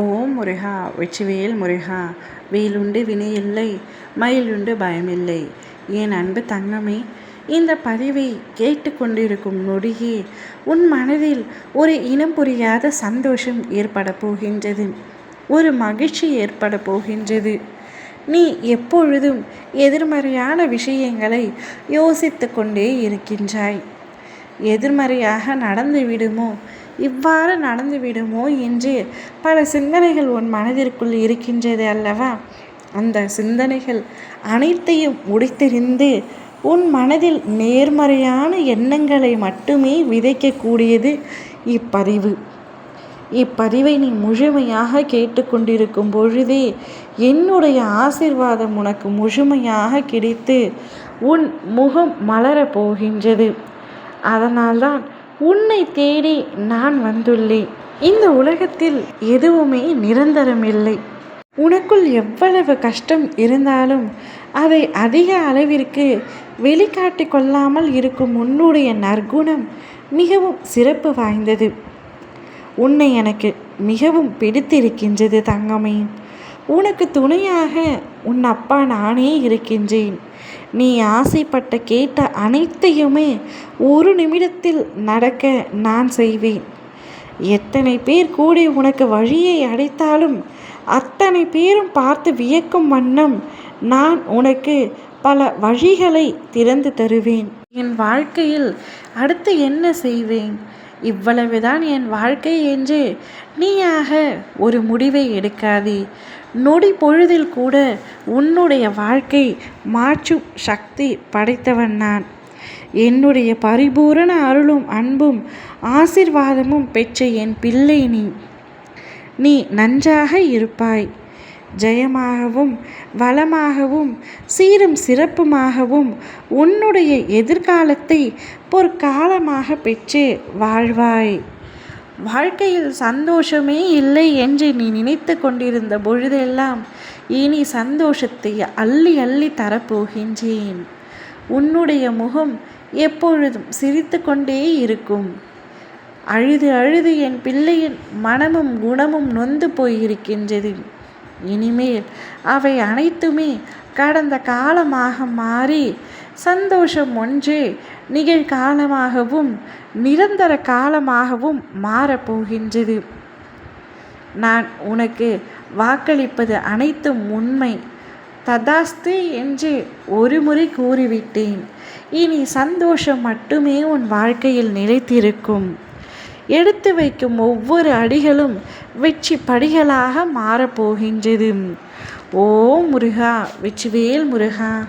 ஓம் முருகா வெற்றிவேல் முருகா வேலுண்டு வினையில்லை மயிலுண்டு பயமில்லை. என் அன்பு தங்கமே இந்த பதிவை கேட்டுக்கொண்டிருக்கும் நொடியே உன் மனதில் ஒரு இனம் புரியாத சந்தோஷம் ஏற்பட போகின்றது. ஒரு மகிழ்ச்சி ஏற்பட போகின்றது. நீ எப்பொழுதும் எதிர்மறையான விஷயங்களை யோசித்து கொண்டே இருக்கின்றாய். எதிர்மறையாக நடந்து விடுமோ இவ்வாறு நடந்து விடுமோ என்று பல சிந்தனைகள் உன் மனதிற்குள் இருக்கின்றது அல்லவா? அந்த சிந்தனைகள் அனைத்தையும் உடைத்தெறிந்து உன் மனதில் நேர்மறையான எண்ணங்களை மட்டுமே விதைக்கக்கூடியது இப்பதிவு. இப்பதிவை நீ முழுமையாக கேட்டுக்கொண்டிருக்கும் பொழுதே என்னுடைய ஆசிர்வாதம் உனக்கு முழுமையாக கிடைத்து உன் முகம் மலரப் போகின்றது. அதனால்தான் உன்னை தேடி நான் வந்துள்ளேன். இந்த உலகத்தில் எதுவுமே நிரந்தரமில்லை. உனக்குள் எவ்வளவு கஷ்டம் இருந்தாலும் அதை அதிக அளவிற்கு வெளிக்காட்டி கொள்ளாமல் இருக்கும் உன்னுடைய நற்குணம் மிகவும் சிறப்பு வாய்ந்தது. உன்னை எனக்கு மிகவும் பிடித்திருக்கின்றது தங்கமே. உனக்கு துணையாக உன் அப்பா நானே இருக்கின்றேன். நீ ஆசைப்பட்ட கேட்ட அனைத்தையுமே ஒரு நிமிடத்தில் நடக்க நான் செய்வேன். எத்தனை பேர் கூடி உனக்கு வழியை அடைத்தாலும் அத்தனை பேரும் பார்த்து வியக்கும் வண்ணம் நான் உனக்கு பல வழிகளை திறந்து தருவேன். என் வாழ்க்கையில் அடுத்து என்ன செய்வேன்? இவ்வளவுதான் என் வாழ்க்கை என்று நீயாக ஒரு முடிவை எடுக்காதே. நொடி பொழுதில் கூட உன்னுடைய வாழ்க்கை மாற்றும் சக்தி படைத்தவன் நான். என்னுடைய பரிபூரண அருளும் அன்பும் ஆசிர்வாதமும் பெற்ற என் பிள்ளை நீ. நீ நன்றாக இருப்பாய். ஜெயமாகவும் வளமாகவும் சீரும் சிறப்புமாகவும் உன்னுடைய எதிர்காலத்தை பொற்காலமாக பெற்று வாழ்வாய். வாழ்க்கையில் சந்தோஷமே இல்லை என்று நீ நினைத்து கொண்டிருந்த பொழுதெல்லாம் இனி சந்தோஷத்தை அள்ளி அள்ளி தரப்போகின்றேன். உன்னுடைய முகம் எப்பொழுதும் சிரித்து கொண்டே இருக்கும். அழுது அழுது என் பிள்ளையின் மனமும் குணமும் நொந்து போயிருக்கின்றது. இனிமேல் அவை அனைத்துமே கடந்த காலமாக மாறி சந்தோஷம் ஒன்றே நிகழ்காலமாகவும் நிரந்தர காலமாகவும் மாறப்போகின்றது நான் உனக்கு வாக்களிப்பது அனைத்தும் உண்மை. ததாஸ்து என்று ஒருமுறை கூறிவிட்டேன். இனி சந்தோஷம் மட்டுமே உன் வாழ்க்கையில் நிலைத்திருக்கும். எடுத்து வைக்கும் ஒவ்வொரு அடிகளும் வெற்றி படிகளாக மாறப்போகின்றது. ஓ முருகா வெற்றிவேல் முருகா.